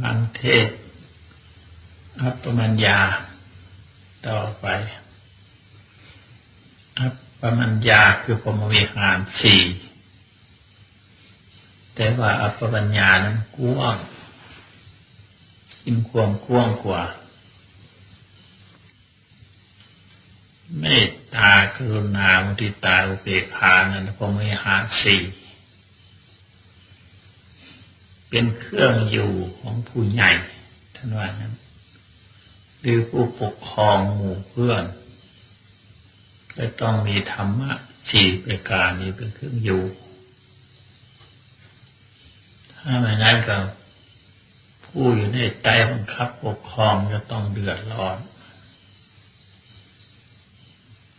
ฟังเทศอัปปมัญญา ต่อไป อัปปมัญญาคือพรมวิหารสี่แต่ว่าอัปปมัญญานั้นกว้างกินความกว้างกว่าเมตตากรุณามุทิตาอุเบกขานั้นพรมวิหารสี่ เป็นเครื่องอยู่ของผู้ใหญ่ท่านว่านั้น หรือผู้ปกครองหมู่เพื่อนก็ต้องมีธรรมะสี่ประการนี้เป็นเครื่องอยู่ ถ้าไม่นั้นก็ผู้อยู่ในใต้บังคับปกครองจะต้องเดือดร้อน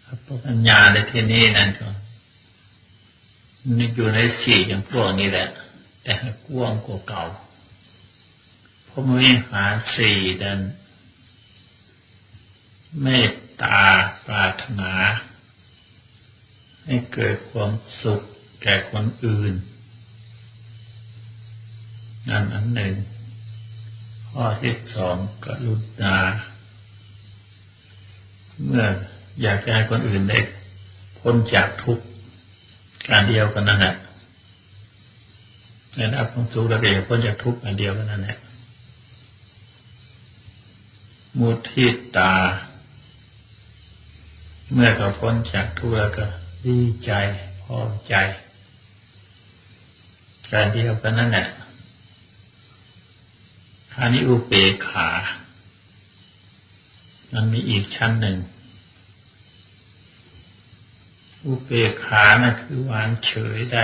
ครับปัญญาในที่นี้นั่นก็อยู่ในสี่อย่างพวกนี้แหละ แต่ให้กว้างกว่าเก่าเพราะวิหารสี่ดันเมตตาปรารถนา ให้เกิดความสุขแก่คนอื่นนั่นอันหนึ่ง ข้อที่สองกรุณา เมื่ออยากให้คนอื่นได้พ้นจากทุกข์การเดียวกันนั่นแหละ ได้รับความสุขระเบียบพ้นจากทุกข์อันเดียวกันนั่นแหละมุทิตา เมื่อเขาพ้นจากทุกข์แล้วก็ดีใจพอใจ การเดียวกันนั่นแหละคานี้อุเบกขา มันมีอีกชั้นหนึ่ง อุเบกขานะ่ะคือวางเฉยได้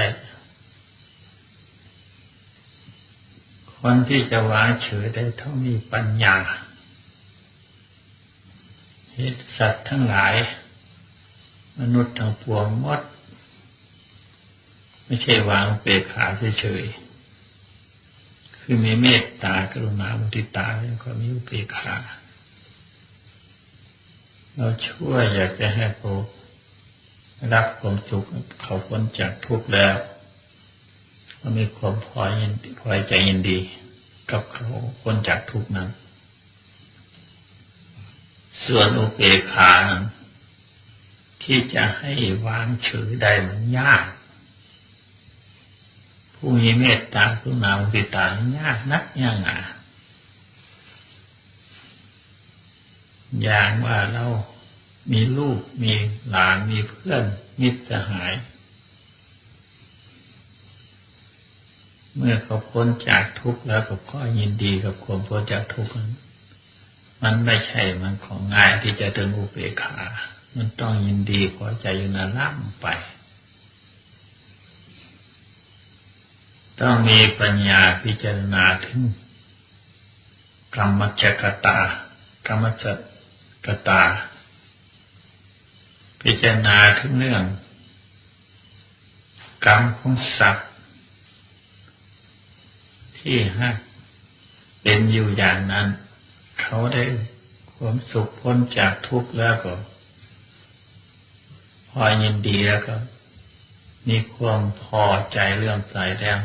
คนที่จะวางเฉยได้ต้องมีปัญญาเหตุสัตว์ทั้งหลาย มนุษย์ทั้งปวงมด ไม่ใช่วางเบกขาเฉยๆคือมีเมตตากรุณามุทิตาแล้วก็มีอุเบกขาเราช่วยอยากจะให้เขารับความสุขเขาพ้นจากทุกข์แล้ว ก็มีความพอยินพอใจยินดี กับเขาพ้นจากทุกนั้น ส่วนอุเบกขาที่จะให้วางเฉยได้มันยาก ผู้มีเมตตากรุณามุทิตายากนักยากหนาอย่างว่าเรามีลูกมีหลานมีเพื่อนมิตรสหาย เมื่อเขาพ้นจากทุกข์แล้วก็ยินดีกับความพ้นจากทุกข์มันไม่ใช่มันของง่ายที่จะถึงอุเบกขา มันต้องยินดีพอใจอยู่นานล่ำไป ต้องมีปัญญาพิจารณาถึงกรรมจักตากรรมจักตา พิจารณาถึงเรื่อง กรรมของสัตว์ ที่ฮะเป็นอยู่อย่างนั้น เขาได้ความสุขพ้นจากทุกข์แล้วก็พอยินดีแล้วก็ มีความพอใจเรื่องใส่แล้ว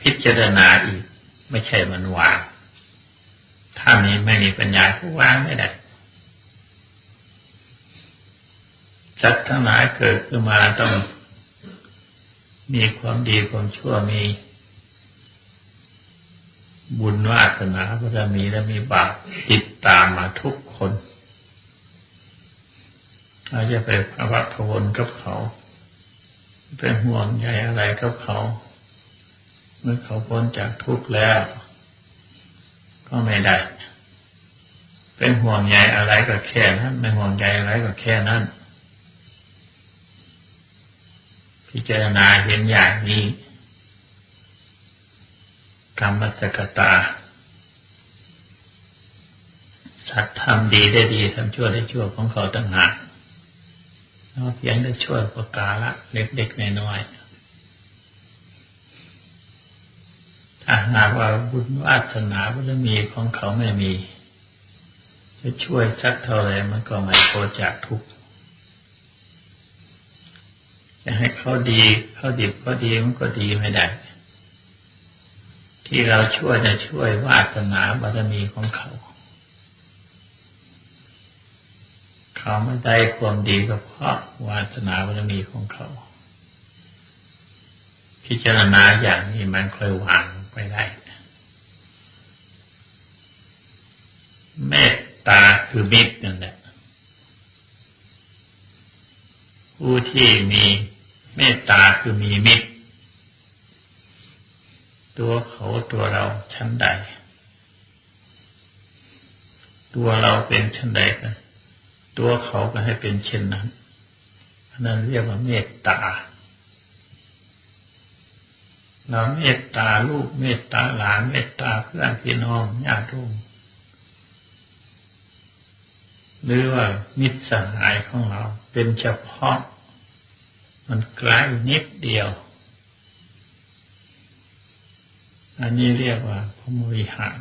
พิจารณาอีก ไม่ใช่มันวางถ้านี้ไม่มีปัญญาก็วางไม่ได้สัตว์ทั้งหลายเกิดขึ้นมาต้อง มีความดีความชั่วมี บุญวาสนาบารมีและมีบาปติดตามมาทุกคนเราจะไปพระวัพวนกับเขาเป็นห่วงใยอะไรกับเขา เมื่อเขาพ้นจากทุกข์แล้ว ก็ไม่ได้เป็นห่วงใยอะไรก็แค่นั้นไม่ห่วงใยอะไรก็แค่นั้น พิจารณาเห็นอย่างนี้ กรรมตกตา สัตว์ทำดีได้ดีทำชั่วได้ชั่วของเขาต่างหากเราเพียงได้ช่วยประกาละเล็กๆน้อยๆถ้าหากว่าบุญวาสนาบารมีของเขาไม่มีจะช่วยสักเท่าไรมันก็ไม่โคจากทุกข์จะให้เขาดีเขาดีก็ดีมันก็ดีไม่ได้ ที่เราช่วยจะช่วยวาสนาบารมีของเขา เขาไม่ได้ความดีก็เพราะวาสนาบารมีของเขา พิจารณาอย่างนี้มันค่อยวางไปได้เมตตาคือมิตรนั่นแหละผู้ที่มีเมตตาคือมีมิตร ตัวเขาตัวเราชั้นใด ตัวเราเป็นชั้นใดกัน ตัวเขาก็ให้เป็นเช่นนั้นนนั้นเรียกว่าเมตตาเราเมตตาลูกเมตตาหลานเมตตาเพื่อนพี่น้องญาติโยมหรือว่ามิตรสหายของเราเป็นเฉพาะ มันใกล้นิดเดียว อันนี้เรียกว่าพรมวิหาร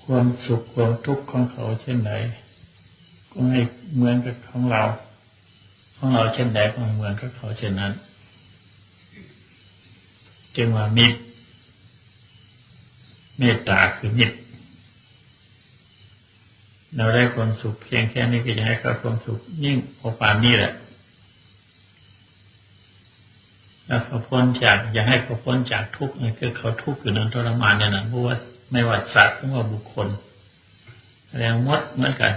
ความสุขความทุกข์ของเขาเช่นไหนก็ให้เหมือนกับของเรา ของเราเช่นใดก็เหมือนกับเขาเช่นนั้น จึงว่ามิตรเมตตาคือมิตรเราได้ความสุขเพียงแค่นี้ก็จะให้เขาความสุขยิ่งพอปานนี้แหละ แล้วเขาพ้นจากอยากให้เขาพ้นจากทุกข์นี่คือเขาทุกข์อยู่นั้นทรมานเนี่ยนะเพราะว่าไม่ว่าสัตว์ไม่ว่าบุคคลแรงมดเหมือนกัน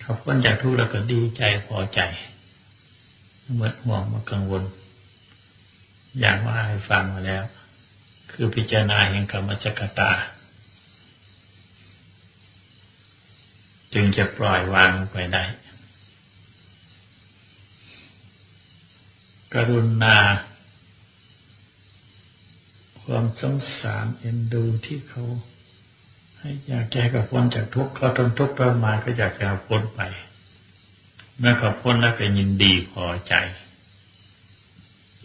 เขาพ้นจากทุกข์แล้วก็ดีใจพอใจเมื่อห่วงมากังวล อย่างว่าให้ฟังมาแล้ว คือพิจารณาแห่งกรรมจักรตา จึงจะปล่อยวางไปได้ กรุณา ความสงสารเอ็นดูที่เขา ให้อยากแก้กับพ้นจากทุกข์เขาทนทุกข์ประมาณก็อยากจะพ้นไป เมื่อเขาพ้นแล้วก็ยินดีพอใจ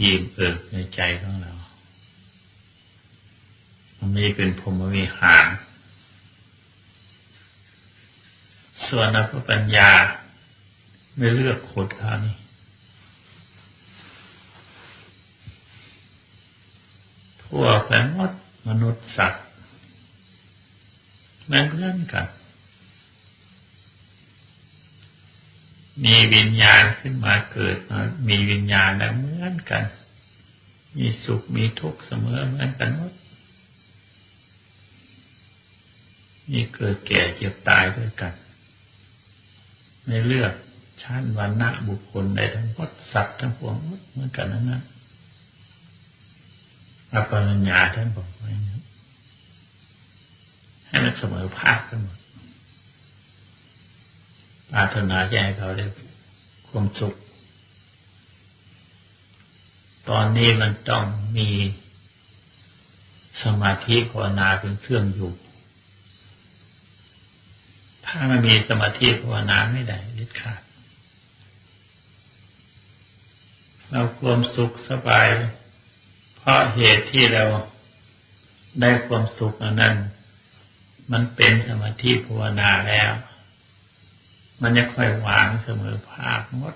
ยิ้มเอิบในใจของเรามันมีเป็นพรหมวิหาร ส่วนอภิปัญญาไม่เลือกคนเขานี่ ทั่วไปหมดมนุษย์สัตว์เหมือนเพื่อนกันมีวิญญาณขึ้นมาเกิดมามีวิญญาณแล้วเหมือนกัน มีสุขมีทุกข์เสมอเหมือนกันหมดมีเกิดแก่เจ็บตายด้วยกัน ในเลือกชั้นวันณะบุคคลใดทั้งหมดสัตว์ทั้งปวงเหมือนกันนั้นนะ อปัญญาท่านบอกไว้นะให้มันเสมอภาคกันหมดปรารถนาจะให้เขาได้ความสุข ตอนนี้มันต้องมีสมาธิภาวนาเป็นเครื่องอยู่ ถ้าไม่มีสมาธิภาวนาไม่ได้เด็ดขาด เราความสุขสบาย ราะเหตุที่เราได้ความสุขนั้น มันเป็นสมาธิภาวนาแล้ว มันจะค่อยวางเสมอภาคหมด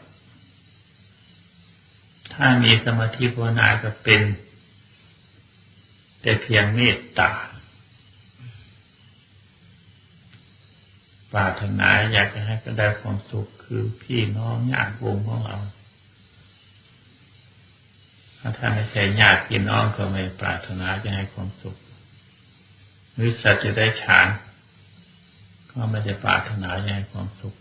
ถ้ามีสมาธิภาวนาก็เป็น แต่เพียงเมตตาปรารถนาอยากจะให้ก็ได้ความสุขคือพี่น้องญาติวงของเรา ถ้าไม่ใช่ญาติพี่น้องก็ไม่ปรารถนาจะให้ความสุขหรือสัตว์จะได้ฌาน ก็ไม่ได้ปรารถนาจะให้ความสุข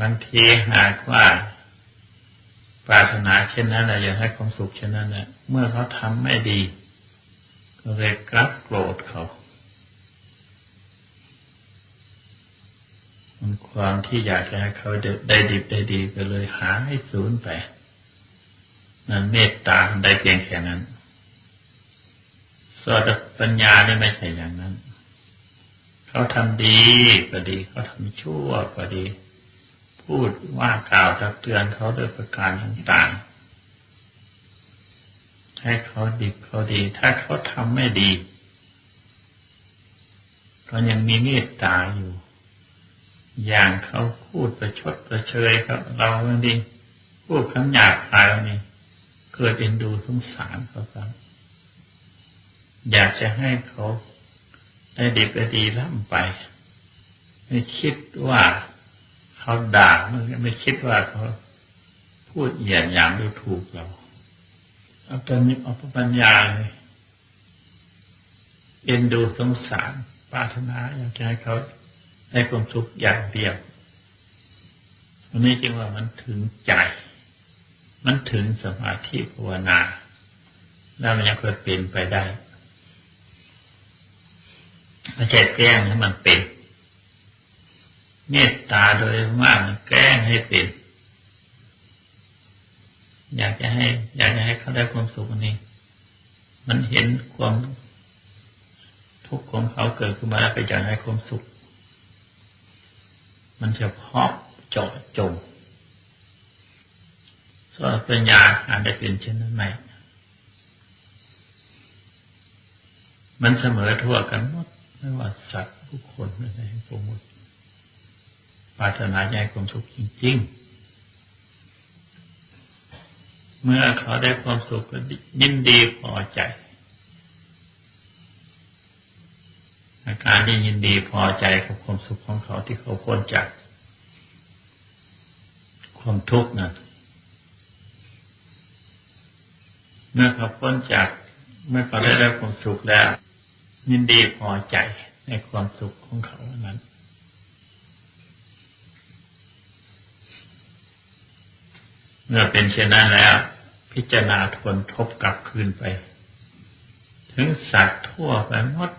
บางทีหากว่า ปรารถนาเช่นนั้นอยากให้ความสุขเช่นนั้นนะเมื่อเขาทำไม่ดี ก็เลยกลับโกรธเขามันความที่อยากจะให้เขาได้ดีได้ดีก็เลยหาให้สูญไป นั่นเมตตาได้เพียงแค่นั้นส่วนปัญญานี่ไม่ใช่อย่างนั้น เขาทำดีก็ดี เขาทำชั่วก็ดี พูดว่ากล่าวตักเตือนเขาด้วยประการต่างๆ ให้เขาดีเขาดี ถ้าเขาทำไม่ดีก็ยังมีเมตตาอยู่ อย่างเขาพูดประชดประเชยครับ เราบางทีพูดคำหยาบคายนี่ เกิดเอ็นดูสงสารเขาครับอยากจะให้เขาได้ดีไปดีร่ำไป ไม่คิดว่าเขาด่าไม่คิดว่าเขาพูดเหยียดหยามดูถูกเราเอาเป็นเอาปัญญาเลยเอ็นดูสงสารปรารถนาอยากจะให้เขาได้ความสุขอย่างเดียววันนี้จึงว่ามันถึงใจ มันถึงสมาธิภาวนาแล้วมันยังเคยเป็นไปได้ไม่ใช่แกล้งให้มันเป็น เมตตาโดยมากมันแกล้งให้เป็น อยากจะให้ อยากจะให้เขาได้ความสุขนี้ มันเห็นความทุกข์ของเขาเกิดขึ้นมาแล้วไปอยากให้ความสุข มันจะพาะเจาะจง ส่วนปัญญาอาจจะเป็นเช่นนั้นไหม มันเสมอทั่วกันหมดไม่ว่าสัตว์ผู้คนไม่ได้สมมติปรารถนาใหญ่ความสุขจริง ๆ เมื่อเขาได้ความสุขก็ยินดีพอใจ อาการที่ยินดีพอใจกับความสุขของเขาที่เขาพ้นจาก ความทุกข์นั้น เมื่อเขาพ้นจากเมื่อเขาได้รับความสุขแล้ว ยินดีพอใจในความสุขของเขานั้นเมื่อเป็นเช่นนั้นแล้ว พิจารณาทวนทบกลับคืนไป ถึงสัตว์ทั่วไปหมด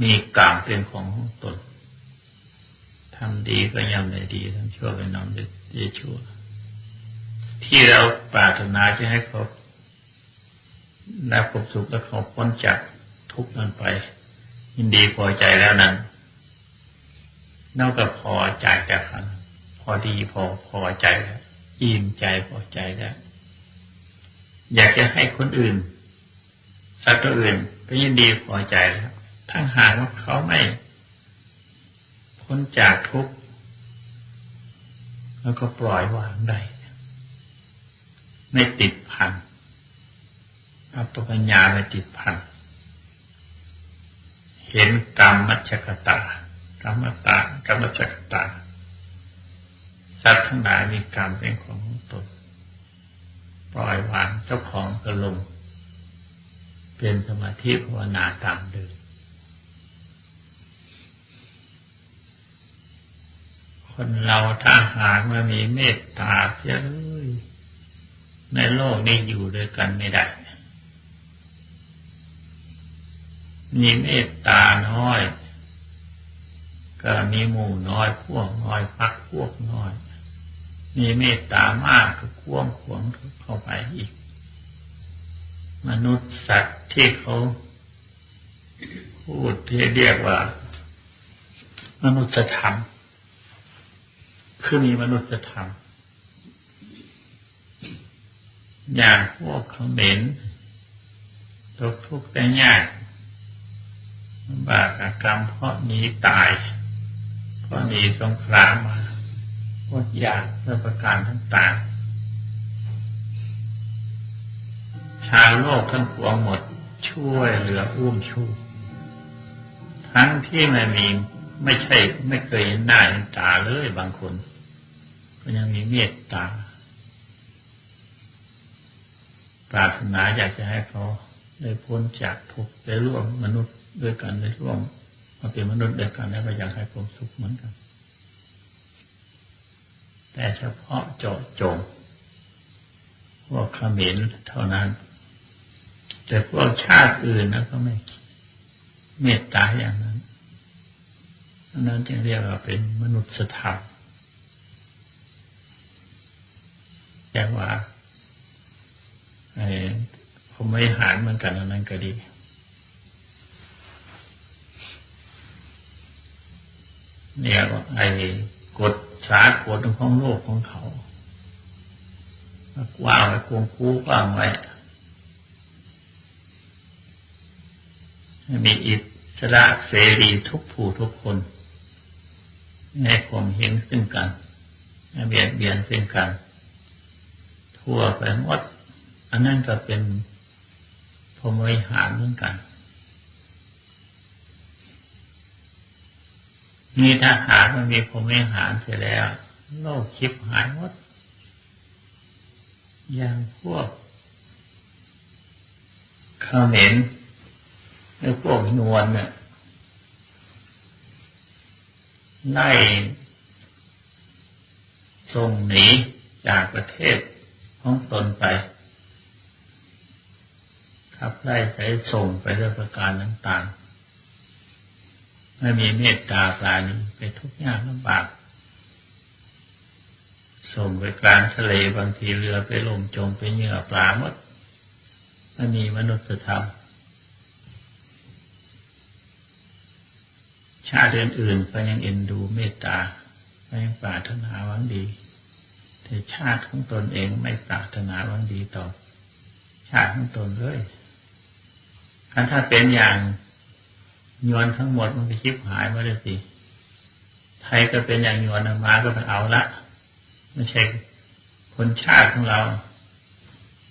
มีกรรมเป็นของตนทำดีก็ย่ำได้ดีทำชั่วก็ย่ำได้ชั่ว ที่เราปรารถนาจะให้เขาได้ความสุขและเขาพ้นจากทุกข์นั้นไป ยินดีพอใจแล้วนั้นนอกจากพอใจจากนั้นพอดีพอพอใจแล้วอิ่มใจพอใจแล้วอยากจะให้คนอื่น สัตว์ตัวอื่นก็ยินดีพอใจแล้วทั้งหากว่าเขาไม่พ้นจากทุกข์แล้วก็ปล่อยวางได้ ไม่ติดพันอัปปัญญาไม่ติดพันเห็นกรรมมัชกตากรรมตากรรมจักตาสัตว์ทั้งหลายมีกรรมเป็นของตนปล่อยวางเจ้าของกระลงเป็นสมาธิภาวนาตามเดิมคนเราถ้าหากว่ามีเมตตาเสียเลย ในโลกนี้อยู่ด้วยกันไม่ได้ มีเมตตาน้อย ก็มีหมู่น้อยพวกน้อยพักพวกน้อย มีเมตตามากก็ควงขวงเข้าไปอีก มนุษย์สัตว์ที่เขาพูดที่เรียกว่า มนุษยธรรม คือมีมนุษยธรรม อย่างพวกเขมรตกทุกข์ได้ยากบาปกรรมเพราะหนีตายเพราะหนีสงครามมาพดยากเพื่อประการต่างๆชาวโลกทั้งปวงหมดช่วยเหลืออุ้มชูทั้งที่ไม่มีไม่ใช่ไม่เคยหนหน้าเห็นตาเลยบางคน ก็ยังมีเมตตา ปรารถนาอยากจะให้เขาได้พ้นจากทุกข์ได้ร่วมมนุษย์ด้วยกันได้ร่วมมาเป็นมนุษย์ด้วยกันแล้วก็อยากให้ความสุขเหมือนกัน แต่เฉพาะเจาะจงพวกขมินเท่านั้น แต่พวกชาติอื่นนะก็ไม่เมตตาอย่างนั้นอันนั้นจึงเรียกว่าเป็นมนุษยธรรมแต่ว่า ผมไม่หารเหมือนกันอันนั้นก็ดี เนี่ยไอ้กฎสากฎของโลกของเขากว้างไว้กวงคูกว้างไว้มีอิสระเสรีทุกผู้ทุกคนในความเห็นซึ่งกันไม่เบียดเบียนซึ่งกัน ทั่วไปหมด อันนั้นก็เป็นพรมวิหารเหมือนกัน มีทหารมันมีพรมวิหารเสร็จแล้ว โลกชิบหายหมด อย่างพวกเขมรหรือพวกนวลเนี่ยไล่ส่งหนีจากประเทศของตนไป ขับไล่ไปส่งไปด้วยประการต่างๆไม่มีเมตตาปราณีไปทุกข์ยากลำบาก ส่งไปกลางทะเลบางทีเรือไปล่มจมไปเหยื่อปลาหมดไม่มีมนุษยธรรมชาติอื่นๆก็ยังเอ็นดูเมตตาก็ยังปรารถนาหวังดี แต่ชาติของตนเองไม่ปรารถนาหวังดีต่อชาติของตนเลย คันถ้าเป็นอย่างยวนทั้งหมดมันไปชิบหายมาเลยสิ ไทยก็เป็นอย่างยวนมาก็ไปเอาละไม่ใช่คนชาติของเรา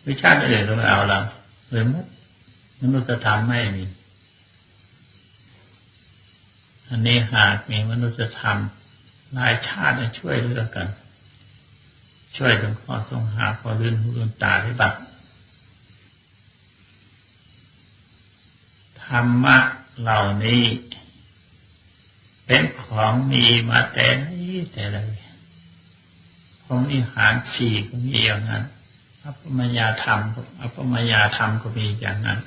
ไม่ชาติอื่นก็ไม่เอาเราเลยมุดมนุษยธรรมไม่มี อันนี้หากมีมนุษยธรรมหลายชาติช่วยเหลือกัน ช่วยถึงข้อทรงหาพอลื่นหูลื่นตาที่บัต ธรรมะเหล่านี้ เป็นของมีมาแต่ไหนแต่ไรของนิหารสี่ก็มีอย่างนั้นอัปปมยาธรรมอัปปมยาธรรมก็มีอย่างนั้น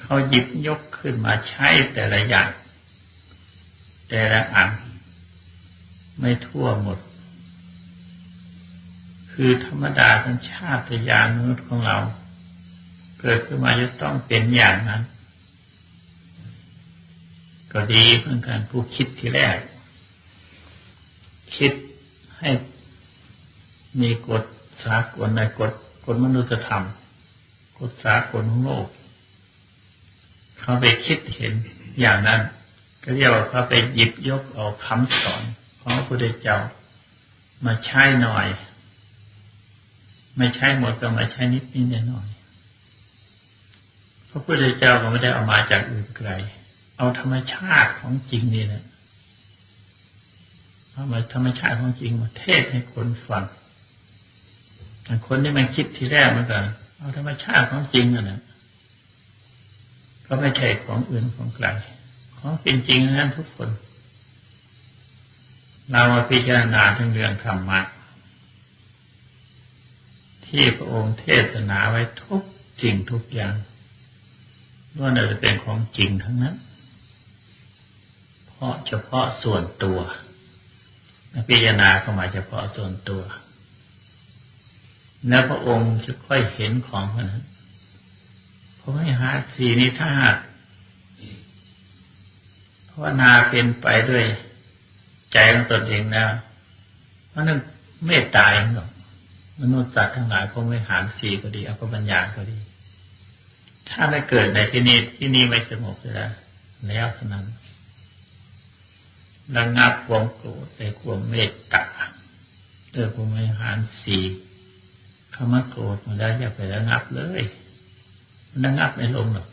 เขาหยิบยกขึ้นมาใช้แต่ละอย่าง แต่ละอันไม่ทั่วหมด คือธรรมดาธรรมชาติยานมนุษย์ของเรา เกิดขึ้นมาจะต้องเป็นอย่างนั้น ก็ดีเพื่อนกันผู้คิดที่แรก คิดให้มีกฎสากลในกฎกฎมนุษยธรรมกฎสากลของโลก เขาไปคิดเห็นอย่างนั้น ก็เรียกว่าเขาไปหยิบยกเอาคำสอนของพระพุทธเจ้า มาใช้หน่อย ไม่ใช่หมดก็มาใช้นิดนิดหน่อยพระพุทธเจ้าก็ไม่ได้เอามาจากอื่นไกล เอาธรรมชาติของจริงนี่แหละเอามาธรรมชาติของจริงมาเทศให้คนฟังคนที่มันคิดทีแรกมันก็เอาธรรมชาติของจริงนั่นแหละก็ไม่ใช่ของอื่นของไกลของเป็นจริงนั้นทุกคน เรามาพิจารณาทั้งเรื่องธรรมะที่พระองค์เทศนาไว้ทุกสิ่งทุกอย่างล้วนจะเป็นของจริงทั้งนั้น พาะเฉพาะส่วนตัว พิจารณาเข้ามาเฉพาะส่วนตัว แล้วพระองค์จะค่อยเห็นของมันเพราะให้หาสีนี้ถ้าหากภาวนาเป็นไปด้วยใจของตนเองนะเพราะนั้นเมตตาเองหรอกมนุษย์สัตว์ทั้งหลายพวกไม่หารสีก็ดีอัปปัญญาก็ดี ถ้าไม่เกิดในที่นี้ที่นี่ไม่สงบแล้วแล้วเท่านั้น ระงับความโกรธในความเมตตาเออผมไม่หารสีคำว่าโกรธมันได้อย่าไประงับเลยมันระงับไม่ลงหรอก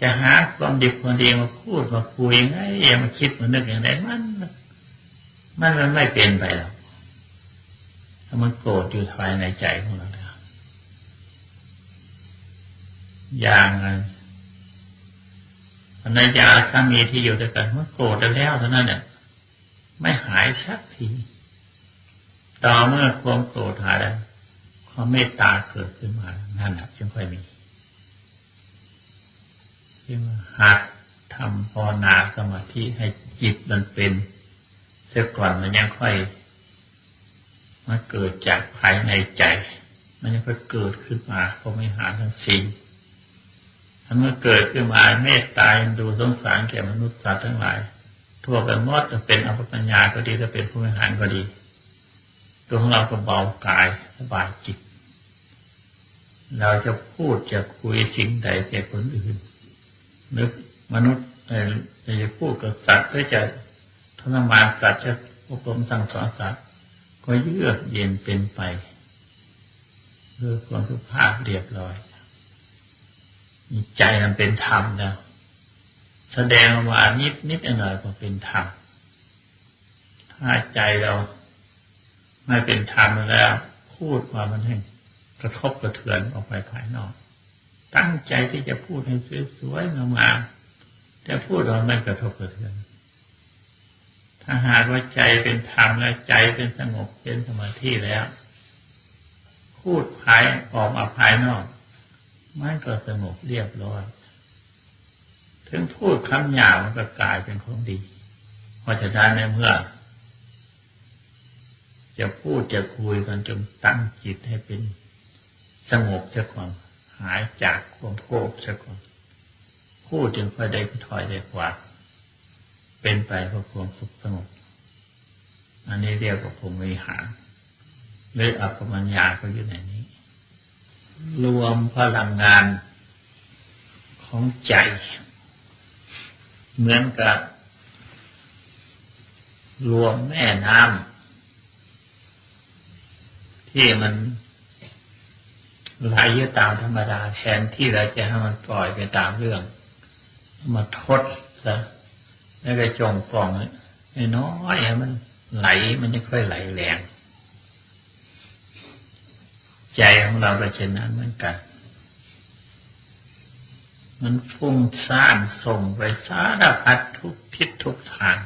จะหาความดีความดีมาพูดมาคุยไงอย่ามาคิดมานึกอย่างไรมัน มันมันไม่เป็นไปหรอกถ้ามันโกรธอยู่ภายในใจของเราอย่างใน ยาถ้ามีที่อยู่ด้วยกันมันโกรธแล้วเท่านั้นเนี่ยไม่หายสักทีต่อเมื่อความโกรธหายแล้วความเมตตาเกิดขึ้นมานั่นแหละจึงค่อยมีจึงหัดทำภาวนาสมาธิให้จิตมันเป็นเสียก่อนมันยังค่อยมาเกิดจากภายในใจ มันยังค่อยเกิดขึ้นมาเพอไม่หาทั้งสิ่ง เมื่อเกิดขึ้นมาเมตตาดูสงสารแก่มนุษย์สัตว์ทั้งหลาย ทั่วไปหมดจะเป็นอภิปัญญาก็ดีจะเป็นผู้บริหารก็ดี ตัวของเราก็เบากายสบายจิต เราจะพูดจะคุยสิ่งใดแก่คนอื่น นึกมนุษย์จะพูดกับสัตว์ก็จะทรมานกัดจะอบรมสั่งสอนสัตว์ก็เยือกเย็นเป็นไปด้วยความสุภาพเรียบร้อย ใจมันเป็นธรรมแล้วแสดงออกมานิดนิดหน่อยก็เป็นธรรมถ้าใจเราไม่เป็นธรรมแล้ว พูดมามันให้กระทบกระเทือนออกไปภายนอก ตั้งใจที่จะพูดให้สวยๆงามๆแต่พูดเราไม่กระทบกระเทือน ถ้าหากว่าใจเป็นธรรมและใจเป็นสงบเป็นสมาธิแล้ว พูดภายออกมาภายนอก มันก็สงบเรียบร้อยถึงพูดคำหยาบมันก็กลายเป็นของดี เพราะฉะนั้นในเมื่อ จะพูดจะคุยกันจนตั้งจิตให้เป็นสงบเสียก่อนหายจากความโกรธเสียก่อนพูดจึงค่อยได้ถอยได้กว่า เป็นไปเพื่อความสุขสงบอันนี้เรียกว่าผมวิหารหรืออัปปมัญญาก็อยู่ในนี้ รวมพลังงานของใจ เหมือนกับ รวมแม่น้ำที่มันไหลตามธรรมดาแทนที่เราจะให้มันปล่อยไปตามเรื่อง มาทดซะแล้วก็จงปล่องน้อยมันไหลมันไม่ค่อยไหลแรง ใจของเราก็เช่นนั้นเหมือนกัน มันฟุ้งซ่านส่งไปสารพัดทุกทิศทุกทาง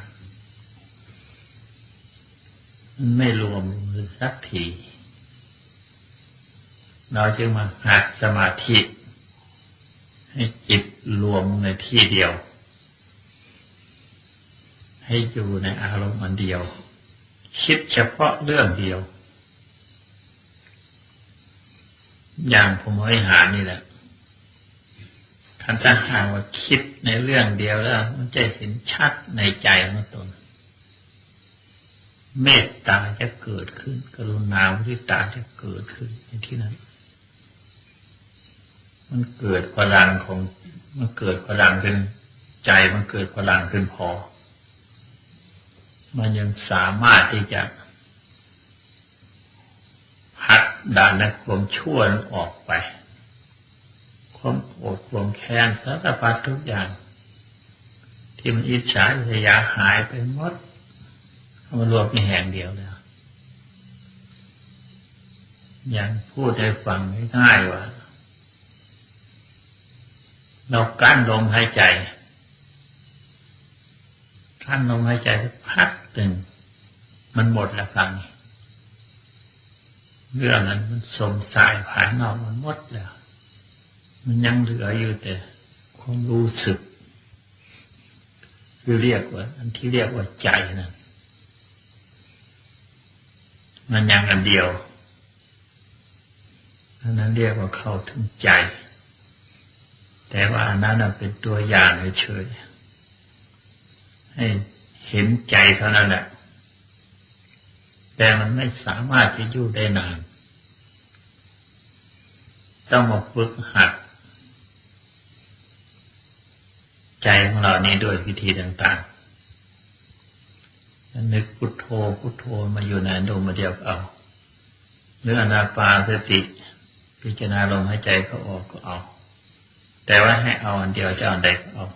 มันไม่รวมสักที เราจึงมาหัดสมาธิ ให้จิตรวมในที่เดียว ให้อยู่ในอารมณ์อันเดียว คิดเฉพาะเรื่องเดียว อย่างผมบริหารนี่แหละคันถ้าหากว่าคิดในเรื่องเดียวแล้ว มันจะเห็นชัดในใจของตน เมตตาจะเกิดขึ้น กรุณาวิริตาจะเกิดขึ้นในที่นั้น มันเกิดพลังของ มันเกิดพลังขึ้นใจมันเกิดพลังขึ้นพอ มันยังสามารถที่จะ พักด่านและความชั่วนออกไป ความโกรธความแค้นสารพัดทุกอย่าง ที่มันอิจฉาอิษยาหายไปหมดเอามารวมในแห่งเดียวแล้วอย่างพูดให้ฟังง่ายๆว่าเรากั้นลมหายใจกั้นลมหายใจพักหนึ่งมันหมดแล้วฟัง เรื่องนั้นมันสมสายผ่านนอกมันหมดแล้ว มันยังเหลืออยู่แต่ความรู้สึกคือเรียกว่า อันที่เรียกว่าใจนั่นมันยังอันเดียวอันนั้นเรียกว่าเข้าถึงใจ แต่ว่าอันนั้นเป็นตัวอย่างเฉยๆให้เห็นใจเท่านั้นแหละ แต่มันไม่สามารถจะอยู่ได้นาน ต้องมาฝึกหัด ใจของเรานี้ด้วยวิธีต่างๆนึกพุทโธพุทโธมาอยู่ในดวงมาเดียวเอาหรืออนาปานสติ พิจารณาลมหายใจเขาออกก็เอา แต่ว่าให้เอาอันเดียวจะเอันใดก็เอา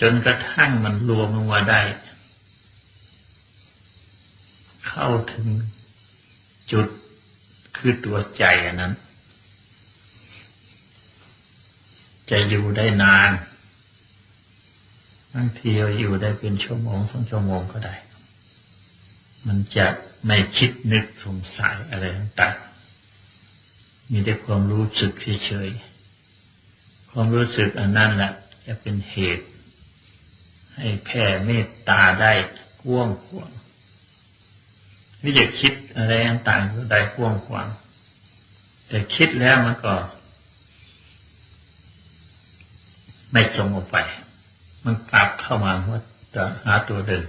จนกระทั่งมันรวมลงมาได้ เข้าถึงจุดคือตัวใจอันนั้น จะอยู่ได้นานบางทีเราอยู่ได้เป็นชั่วโมงสองชั่วโมงก็ได้ มันจะไม่คิดนึกสงสัยอะไรต่างๆมีแต่ความรู้สึกเฉยๆความรู้สึกอันนั้นแหละจะเป็นเหตุ ให้แผ่เมตตาได้กว้างขวาง ไม่อยากคิดอะไรต่างๆได้กว้างขวางแต่คิดแล้วมันก็ ไม่สงบไป มันกลับเข้ามาว่าจะหาตัวเดิม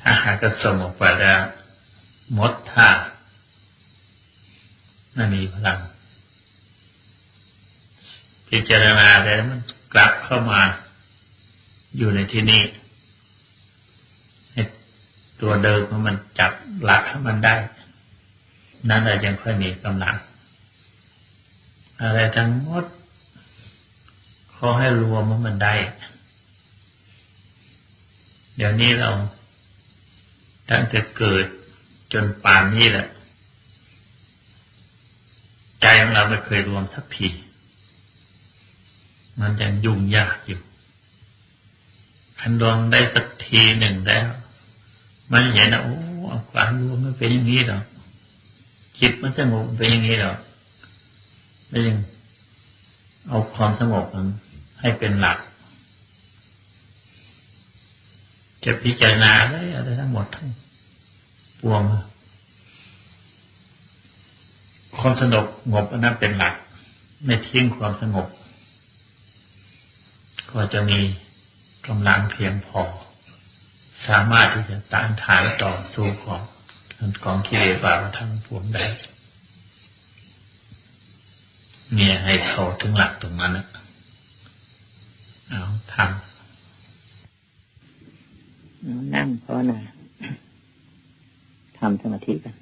ถ้าหากสงบไปแล้วหมดท่าไม่มีพลัง พิจารณาแล้วมันกลับเข้ามาอยู่ในที่นี้ ตัวเดิมมันจับหลักให้มันได้ นั่นแหละยังค่อยมีกำลัง อะไรทั้งหมดขอให้รวมว่ามันได้ เดี๋ยวนี้เราตั้งแต่เกิดจนป่านนี้แหละ ใจของเราไม่เคยรวมสักที มันยังยุ่งยากอยู่คันรวมได้สักทีหนึ่งแล้ว มันเห็นนะโอ้ความรวมมันเป็นอย่างนี้หรอจิตมันสงบเป็นอย่างนี้หรอแล้วยังเอาความสงบมันให้เป็นหลัก จะพิจารณาได้อะไรทั้งหมดทั้งปวงความสงบงบอันนั้นเป็นหลัก ไม่ทิ้งความสงบ ก็จะมีกำลังเพียงพอ สามารถที่จะต้านทานต่อสู้ของกองกิเลสบาปทั้งปวงได้เนี่ยให้เขาถึงหลักตรงนั้นนะเอาทนั่งภาวนาทำสมาธิกัน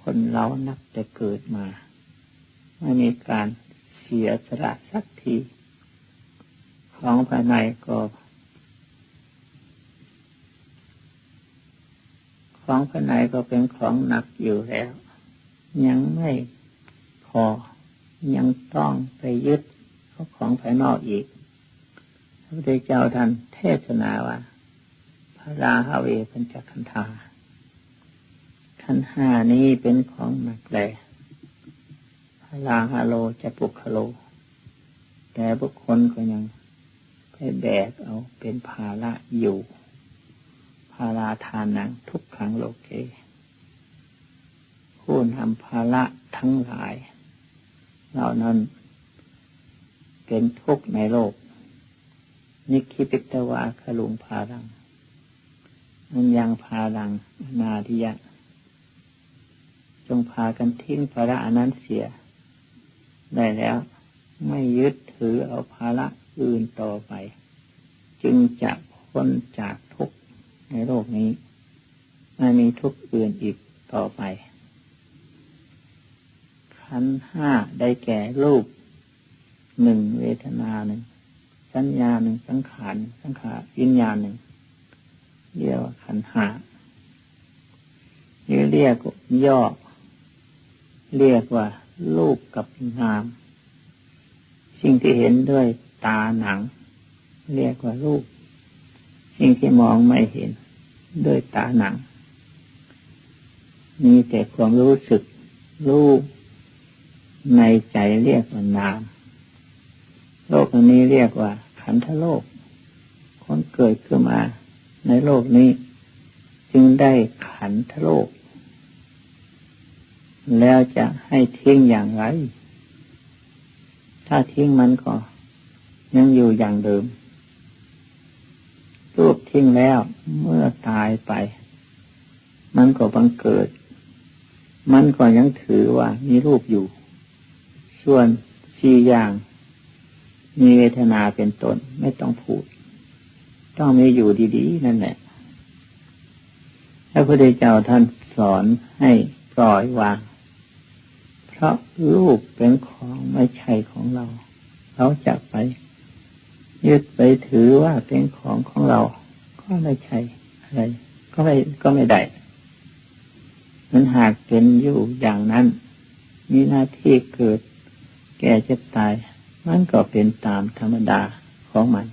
คนเรานับแต่เกิดมา ไม่มีการเสียสละสักที ของภายในก็ของภายในก็เป็นของหนักอยู่แล้ว ยังไม่พอยังต้องไปยึดของภายนอกอีก พระพุทธเจ้าท่านเทศนาว่า พระราหาเวปัญจขันธาขันห้านี้เป็นของหนักแหลพระราหาโลจะปุคโล แต่บุคคลก็ยัง ไปแบกเอาเป็นภาระอยู่ ภาราทานังทุกขังโลกเกผู้นำภาระทั้งหลาย เหล่านั้น เป็นทุกข์ในโลก นิคิปิตวาคลุงพารังอันยังพารังนาทิยะ จงพากันทิ้งภาระอันนั้นเสีย ได้แล้ว ไม่ยึดถือเอาภาระ อื่นต่อไป จึงจะพ้นจากทุกข์ในโลกนี้ไม่มีทุกข์อื่นอีกต่อไป ขันห้าได้แก่รูปหนึ่งเวทนาหนึ่งสัญญาหนึ่งสังขารสังขารวิญญาณหนึ่งเรียกว่าขันห้าหรือเรียกย่อ เรียกว่ารูปกับนาม สิ่งที่เห็นด้วย ตาหนัง เรียกว่ารูป สิ่งที่มองไม่เห็นด้วยตาหนัง มีแต่ความรู้สึกรูปในใจเรียกว่านาม โลกอันนี้เรียกว่าขันธโลก คนเกิดขึ้นมาในโลกนี้ จึงได้ขันธโลก แล้วจะให้ทิ้งอย่างไร ถ้าทิ้งมันก็ ยังอยู่อย่างเดิม รูปทิ้งแล้วเมื่อตายไป มันก็บังเกิด มันก็ยังถือว่ามีรูปอยู่ ส่วนสี่อย่าง มีเวทนาเป็นตนไม่ต้องพูด ต้องมีอยู่ดีๆ นั่นแหละพระพุทธเจ้าท่านสอนให้ปล่อยวาง เพราะรูปเป็นของไม่ใช่ของเรา เราจะไป ยึดไปถือว่าเป็นของของเรา ก็ไม่ใช่อะไร ก็ไม่ก็ไม่ได้มันหากเป็นอยู่อย่างนั้น มีหน้าที่เกิด แก่เจ็บตาย มันก็เป็นตามธรรมดาของมัน